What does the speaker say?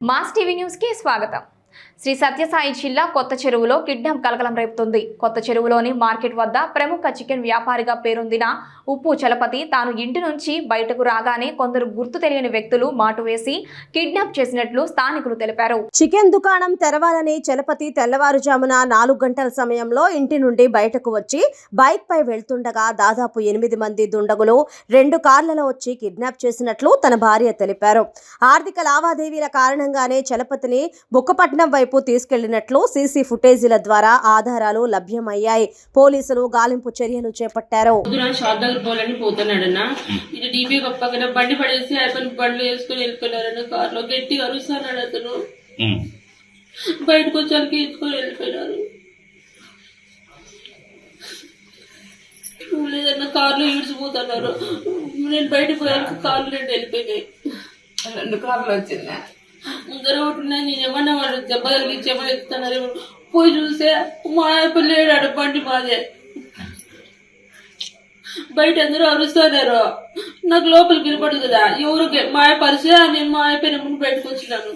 Mass TV news కి స్వాగతం శ్రీ సత్యసాయి జిల్లా కొత్త చెరువులో కిడ్నాప్ కలకలం రేపుతుంది. కొత్త చెరువులోని మార్కెట్ వద్ద ప్రముఖ చికెన్ వ్యాపారిగా పేరొందిన ఉప్పు చలపతి తాను ఇంటి నుంచి బయటకు రాగానే కొందరు గుర్తు తెలియని వ్యక్తులు మాటు వేసి కిడ్నాప్ చేసినట్లు స్థానికులు తెలిపారు. చికెన్ దుకాణం తెరవాలని చలపతి తెల్లవారుజామున నాలుగు గంటల సమయంలో ఇంటి నుండి బయటకు వచ్చి బైక్ పై వెళ్తుండగా దాదాపు ఎనిమిది మంది దుండగులు రెండు కార్లలో వచ్చి కిడ్నాప్ చేసినట్లు తన భార్య తెలిపారు. ఆర్థిక లావాదేవీల కారణంగానే చలపతిని బుక్కపట్నం వైపు తీసుకెళ్ళినట్లు సీసీ ఫుటేజీల ద్వారా ఆధారాలు లభ్యమయ్యాయి. పోలీసులు గాలింపు చర్యలు చేపట్టారు. షాప్ దగ్గర పోవాలని పోతున్నాడన్న. ఇది డీపీ పక్కన బండి పడేసి అతను బండ్లు వేసుకుని వెళ్ళిపోయినారన్న కార్లో. గట్టిగా అరుస్తున్నాడు అతను. ఉమ్. బయటకు వచ్చాక తీసుకొని వెళ్ళిపోయినారు. లేదన్న కార్లో ఈడ్చిపోతున్నారు. నేను బయటకు పోయాక కార్లు రెండు వెళ్ళిపోయినాయి. రెండు కార్లు వచ్చిందా? ముందర ఒకటి ఉన్నాయి నేను ఏమన్నా వాళ్ళు దెబ్బ తగిలించి ఏమన్నా పోయి చూస్తే మా ఆయన లేడాడు బండి మాదే. బయట అందరూ అరుస్తున్నారు నాకు లోపలికి వినపడదు కదా. ఎవరు మా ఆయన పరిచయం నేను మా ఆయన ముందు బయటకు వచ్చినాను